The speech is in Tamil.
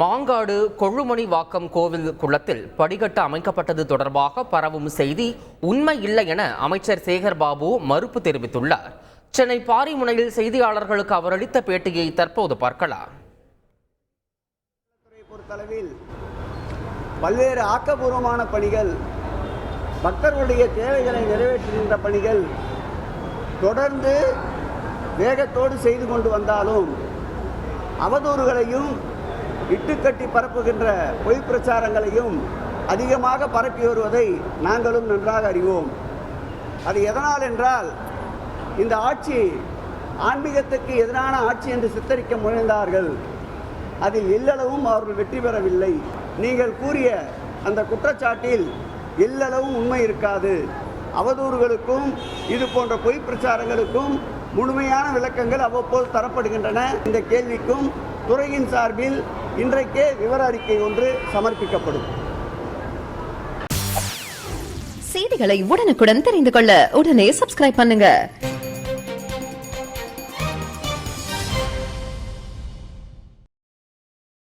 மாங்காடு கொழுமணி வாக்கம் கோவில் குளத்தில் படிக்கட்டு அமைக்கப்பட்டது தொடர்பாக பரவும் செய்தி உண்மை இல்லை என அமைச்சர் சேகர் பாபு மறுப்பு தெரிவித்துள்ளார். சென்னை பாரிமுனையில் செய்தியாளர்களுக்கு அவர் அளித்த பேட்டியை தற்போது பார்க்கலாம். பொறுத்தளவில் பல்வேறு ஆக்கப்பூர்வமான பணிகள் பக்தர்களுடைய தேவைகளை நிறைவேற்றுகின்ற பணிகள் தொடர்ந்து வேகத்தோடு செய்து கொண்டு வந்தாலும் அவதூறுகளையும் இட்டுக்கட்டி பரப்புகின்ற பொய் பிரச்சாரங்களையும் அதிகமாக பரப்பி வருவதை நாங்களும் நன்றாக அறிவோம். அது எதனால் என்றால் இந்த ஆட்சி ஆன்மீகத்துக்கு எதிரான ஆட்சி என்று சித்தரிக்க முயன்றார்கள். அதில் எல்லளவும் அவர்கள் வெற்றி பெறவில்லை. நீங்கள் கூறிய அந்த குற்றச்சாட்டில் எல்லளவும் உண்மை இருக்காது. அவதூறுகளுக்கும் இது போன்ற பொய் பிரச்சாரங்களுக்கும் முழுமையான விளக்கங்கள் அவ்வப்போது தரப்படுகின்றன. இந்த கேள்விக்கும் துறையின் சார்பில் இன்றைக்கே விவர அறிக்கை ஒன்று சமர்ப்பிக்கப்படும். செய்திகளை உடனுக்குடன் தெரிந்து கொள்ள உடனே சப்ஸ்கிரைப் பண்ணுங்க.